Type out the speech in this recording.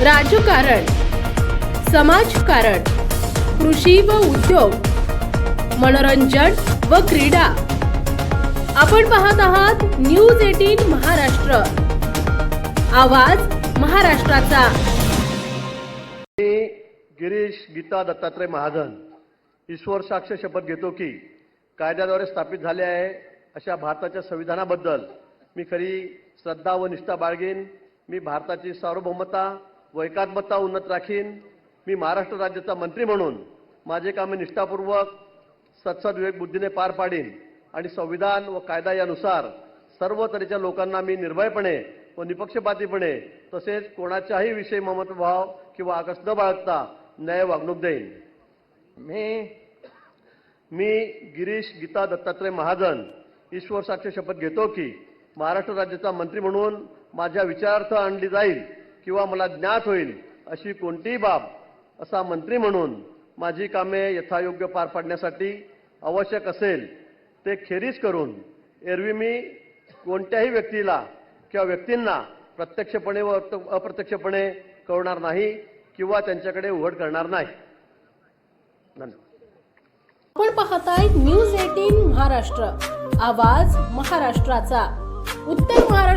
राजकारण समाजकारण कृषी व उद्योग मनोरंजन व क्रीडा. आपण पाहत आहात न्यूज एटीन महाराष्ट्र. आवाज महाराष्ट्राचा. मी गिरीश गीता दत्तात्रय महाजन ईश्वर साक्ष शपथ घेतो की कायद्याद्वारे स्थापित झाले आहे अशा भारताच्या संविधानाबद्दल मी खरी श्रद्धा व निष्ठा बाळगेन. मी भारताची सार्वभौमता व एकात्मता उन्नत राखीन. मी महाराष्ट्र राज्याचा मंत्री म्हणून माझे कामे निष्ठापूर्वक सत्सद विवेक बुद्धीने पार पाडीन आणि संविधान व कायदा यानुसार सर्व तऱ्हेच्या लोकांना मी निर्भयपणे व निपक्षपातीपणे तसेच कोणाच्याही विषयी ममत्वभाव किंवा आकस न बाळगता न्याय वागणूक देईन. मी मी गिरीश गीता दत्तात्रय महाजन ईश्वर साक्ष शपथ घेतो की महाराष्ट्र राज्याचा मंत्री म्हणून माझ्या विचारार्थ आणली जाईल. किंवा मला ज्ञात होईल अशी कोणतीही बाब असा मंत्री म्हणून माझी कामे यथायोग्य पार पाडण्यासाठी आवश्यक असेल ते खेरीज करून एरवी मी कोणत्याही व्यक्तीला किंवा व्यक्तींना प्रत्यक्षपणे व अप्रत्यक्षपणे कळणार नाही किंवा त्यांच्याकडे उघड करणार नाही. आपण पाहताय न्यूज एटीन महाराष्ट्र आवाज महाराष्ट्राचा. उत्तर